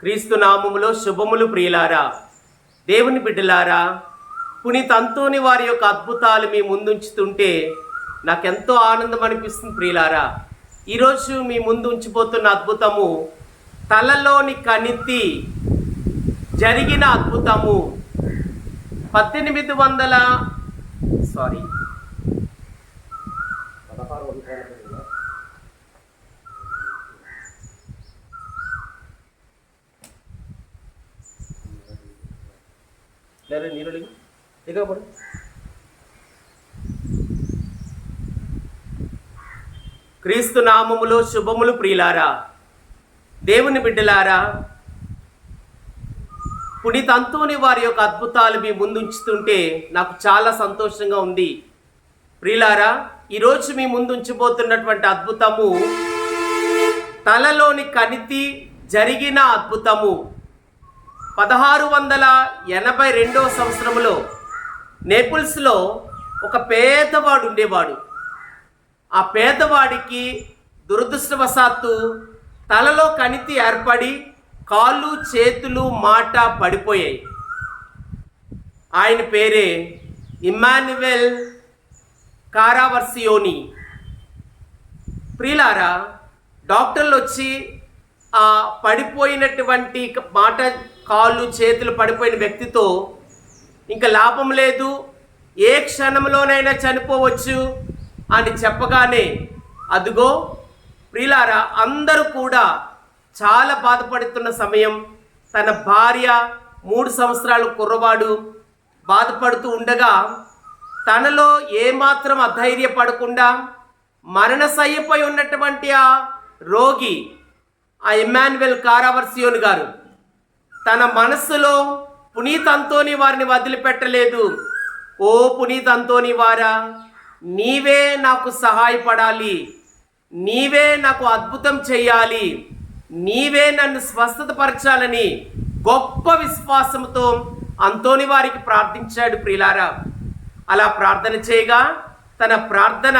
క్రీస్తు నామములో శుభములు ప్రియులారా దేవుని బిడ్డలారా పునీత్ వారి యొక్క అద్భుతాలు మీ ముందుంచుతుంటే నాకెంతో ఆనందం అనిపిస్తుంది ప్రియులారా. ఈరోజు మీ ముందు ఉంచిపోతున్న అద్భుతము తలలోని కణితి జరిగిన అద్భుతము. పద్దెనిమిది వందల సారీ ಯಾರು ನೀರೊಳಗೆ ಈಗ దిగబడు క్రీస్తు నామములో శుభములు ప్రియులారా దేవుని బిడ్డలారా పునీత్ వారి యొక్క అద్భుతాలు మీ ముందుంచుతుంటే నాకు చాలా సంతోషంగా ఉంది. ప్రియులారా ఈరోజు మీ ముందు ఉంచబోతున్నటువంటి అద్భుతము తలలోని కణితి జరిగిన అద్భుతము. పదహారు వందల ఎనభై రెండవ సంవత్సరంలో నేపుల్స్లో ఒక పేదవాడు ఉండేవాడు. ఆ పేదవాడికి దురదృష్టవశాత్తు తలలో కణితి ఏర్పడి కాళ్ళు చేతులు మాట పడిపోయాయి. ఆయన పేరే ఇమాన్యువెల్ కారావర్సియోని. ప్రియులారా డాక్టర్లు వచ్చి ఆ పడిపోయినటువంటి మాట కాళ్ళు చేతులు పడిపోయిన వ్యక్తితో ఇంకా లాభం లేదు ఏ క్షణంలోనైనా చనిపోవచ్చు అని చెప్పగానే అదిగో ప్రిలారా అందరూ కూడా చాలా బాధపడుతున్న సమయం. తన భార్య మూడు సంవత్సరాల కుర్రవాడు. బాధపడుతూ ఉండగా తనలో ఏమాత్రం అధైర్యపడకుండా మరణశయ్యపై ఉన్నటువంటి ఆ రోగి ఆ ఇమాన్యువల్ కారావర్సియోన్ గారు తన మనస్సులో పునీత్ అంతోని వారిని వదిలిపెట్టలేదు. ఓ పునీత్ అంతోని వారా నీవే నాకు సహాయపడాలి. నీవే నాకు అద్భుతం చేయాలి నీవే నన్ను స్వస్థతపరచాలని గొప్ప విశ్వాసంతో అంతోని వారికి ప్రార్థించాడు ప్రియులారా. అలా ప్రార్థన చేయగా తన ప్రార్థన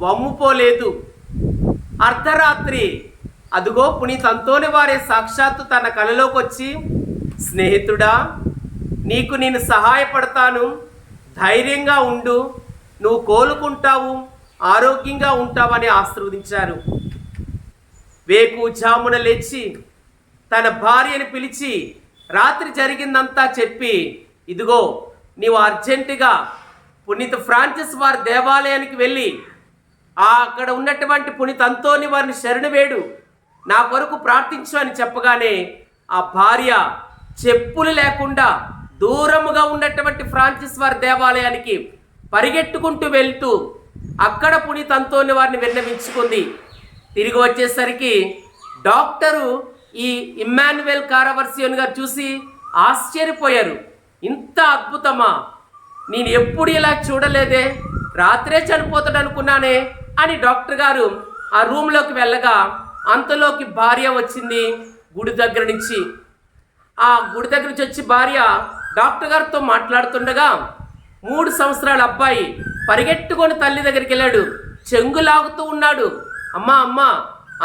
వమ్ముపోలేదు. అర్ధరాత్రి అదుగో పునీతంతోని వారే సాక్షాత్తు తన కలలోకి వచ్చి స్నేహితుడా నీకు నేను సహాయపడతాను. ధైర్యంగా ఉండు. నువ్వు కోలుకుంటావు. ఆరోగ్యంగా ఉంటావని ఆశీర్వదించారు. వేకు జామున లేచి తన భార్యను పిలిచి రాత్రి జరిగిందంతా చెప్పి ఇదిగో నీవు అర్జెంటుగా పునీత ఫ్రాన్సిస్ వారి దేవాలయానికి వెళ్ళి ఆ అక్కడ ఉన్నటువంటి పునీత అంతోని వారిని శరణు వేడు. నా కొరకు ప్రార్థించు అని చెప్పగానే ఆ భార్య చెప్పులు లేకుండా దూరముగా ఉన్నటువంటి ఫ్రాన్సిస్ వారి దేవాలయానికి పరిగెట్టుకుంటూ వెళ్తూ అక్కడ పునీత్ అంతోని వారిని విన్నవించుకుంది. తిరిగి వచ్చేసరికి డాక్టరు ఈ ఇమ్మాన్యువెల్ కారవర్సియోన్ గారు చూసి ఆశ్చర్యపోయారు. ఇంత అద్భుతమా! నేను ఎప్పుడు ఇలా చూడలేదే? రాత్రే చనిపోతాడు అనుకున్నానే అని డాక్టర్ గారు ఆ రూమ్లోకి వెళ్ళగా అంతలోకి భార్య వచ్చింది గుడి దగ్గర నుంచి. ఆ గుడి దగ్గర నుంచి వచ్చి భార్య డాక్టర్ గారితో మాట్లాడుతుండగా మూడు సంవత్సరాల అబ్బాయి పరిగెట్టుకొని తల్లి దగ్గరికి వెళ్ళాడు. చెంగు లాగుతూ ఉన్నాడు. అమ్మా అమ్మ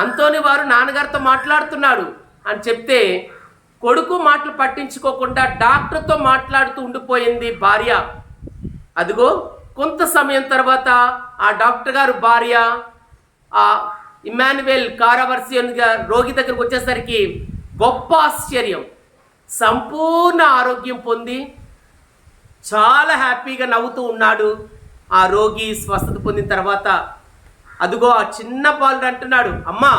అంతోని వారు నాన్నగారితో మాట్లాడుతున్నాడు అని చెప్తే కొడుకు మాటలు పట్టించుకోకుండా డాక్టర్తో మాట్లాడుతూ ఉండిపోయింది భార్య. అదిగో కొంత సమయం తర్వాత ఆ డాక్టర్ గారు భార్య ఆ ఇమాన్యువెల్ కారావర్సియన్ రోగి దగ్గరకు వచ్చేసరికి గొప్ప ఆశ్చర్యం. సంపూర్ణ ఆరోగ్యం పొంది చాలా హ్యాపీగా నవ్వుతూ ఉన్నాడు. ఆ రోగి స్వస్థత పొందిన తర్వాత అదిగో ఆ చిన్న బాలుడు అంటున్నాడు అమ్మా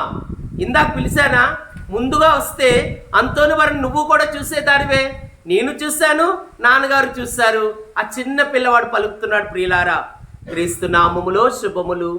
ఇందాక పిలిచానా? ముందుగా వస్తే అంతోని వారిని నువ్వు కూడా చూసేదానివే. నేను చూశాను నాన్నగారు చూశారు. ఆ చిన్న పిల్లవాడు పలుకుతున్నాడు ప్రియులారా క్రీస్తు నామములో శుభములు.